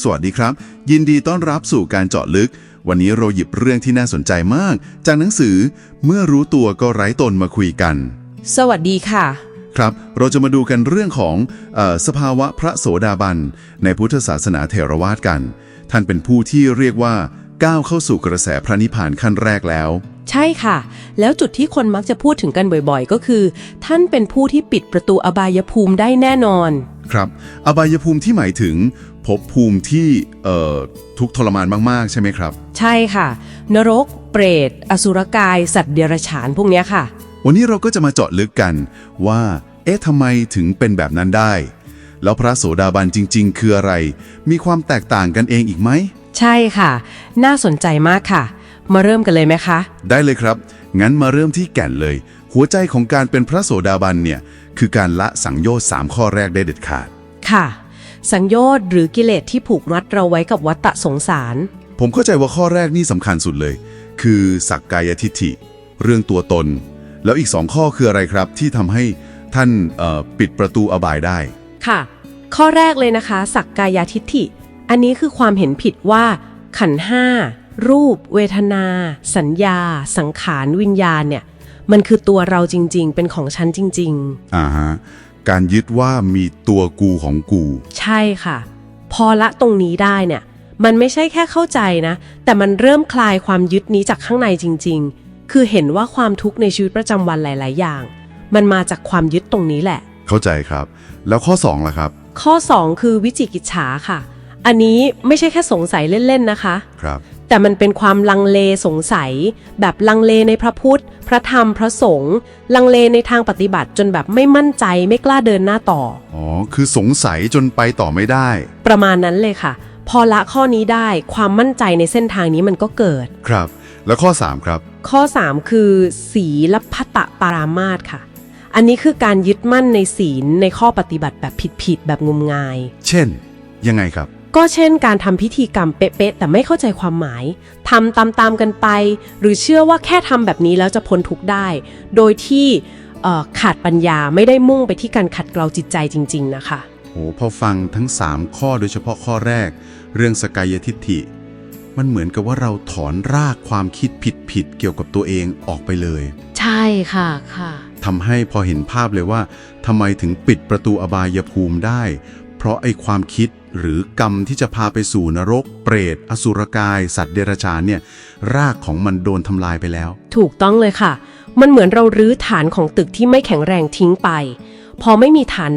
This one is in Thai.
สวัสดีครับ ยินดีต้อนรับสู่การเจาะลึก วันนี้เราหยิบเรื่องที่น่าสนใจมาก จากหนังสือเมื่อรู้ตัวก็ไร้ตนมาคุยกัน สวัสดีค่ะ ครับ เราจะมาดูกันเรื่องของเออสภาวะพระโสดาบัน ในพุทธศาสนาเถรวาทกัน ท่านเป็นผู้ที่เรียกว่าก้าวเข้าสู่กระแสพระนิพพานขั้นแรกแล้ว ใช่ค่ะ แล้วจุดที่คนมักจะพูดถึงกันบ่อยๆ ก็คือ ท่านเป็นผู้ที่ปิดประตูอบายภูมิได้แน่นอน ครับ อบายภูมิที่หมายถึงภพภูมิที่เอ่อทุกข์ทรมานมากๆ ใช่ไหมครับ ใช่ค่ะ นรก เปรต อสุรกาย สัตว์เดรัจฉานพวกเนี้ยค่ะ วันนี้เราก็จะมาเจาะลึกกันว่า เอ๊ะทำไมถึงเป็นแบบนั้นได้ แล้วพระโสดาบันจริง ๆ คืออะไร มีความแตกต่างกันเองอีกไหม ใช่ค่ะ น่าสนใจมากค่ะ มาเริ่มกันเลยไหมคะ ได้เลยครับ งั้นมาเริ่มที่แก่นเลย หัวใจของการเป็นพระโสดาบันเนี่ย คือการละสังโยชน์สามข้อแรกได้เด็ดขาด ค่ะ สังโยชน์หรือกิเลสที่ผูกมัดเราไว้กับวัฏฏะสงสาร ผมเข้าใจว่าข้อแรกนี่สำคัญสุดเลย คือสักกายทิฏฐิ เรื่องตัวตน แล้วอีกสองข้อคืออะไรครับ ที่ทำให้ท่านเอ่อปิดประตูอบายได้ ค่ะ ข้อแรกเลยนะคะ สักกายทิฏฐิ อันนี้คือความเห็นผิดว่าขันธ์ห้า รูป เวทนา สัญญา สังขารวิญญาณเนี่ย มันคือตัวเราจริง ๆ เป็นของฉันจริงอ่าฮะ การยึดว่ามีตัวกูของกูๆใช่ค่ะ พอละตรงนี้ได้เนี่ย มันไม่ใช่แค่เข้าใจนะ แต่มันเริ่มคลายความยึดนี้จากข้างในจริง ๆ คือเห็นว่าความทุกข์ในชีวิตประจำวันหลาย ๆ อย่าง มันมาจากความยึดตรงนี้แหละ เข้าใจครับ แล้วข้อ2ล่ะครับ ข้อ 2 คือวิจิกิจฉาค่ะ อันนี้ไม่ใช่แค่สงสัยเล่น ๆ นะคะ ครับ แต่มันเป็นความลังเลสงสัย แบบลังเลในพระพุทธ พระธรรมพระสงฆ์ลังเลในทางปฏิบัติจนแบบไม่มั่นใจไม่กล้าเดินหน้าต่อ อ๋อ คือสงสัยจนไปต่อไม่ได้ ประมาณนั้นเลยค่ะ พอละข้อนี้ได้ความมั่นใจในเส้นทางนี้มันก็เกิด ครับ แล้วข้อ 3 ครับ ข้อ 3 คือ ศีลพัตตปารามาสค่ะ อันนี้คือการยึดมั่นในศีลในข้อปฏิบัติแบบผิดๆแบบงมงาย เช่น ยังไงครับ ก็เช่นการทำพิธีกรรมเป๊ะๆแต่ไม่เข้าใจความหมายทำตามๆกันไป หรือเชื่อว่าแค่ทำแบบนี้แล้วจะพ้นทุกข์ได้ โดยที่เอ่อขาดปัญญาไม่ได้มุ่งไปที่การขัดเกลาจิตใจจริง ๆ นะคะโหพอฟังทั้ง 3 ข้อโดยเฉพาะข้อแรก เรื่องสกายทิฏฐิ มันเหมือนกับว่าเราถอนรากความคิดผิดๆเกี่ยวกับตัวเองออกไปเลย ใช่ค่ะค่ะทำให้พอเห็นภาพเลยว่าทำไมถึงปิดประตูอบายภูมิได้ เพราะไอ้ความคิด หรือกรรมที่จะพาไปสู่นรก เปรต อสุรกาย สัตว์เดรัจฉานเนี่ยรากของมันโดนทำลายไปแล้ว ถูกต้องเลยค่ะ มันเหมือนเรารื้อฐานของตึกที่ไม่แข็งแรงทิ้งไป พอไม่มีฐาน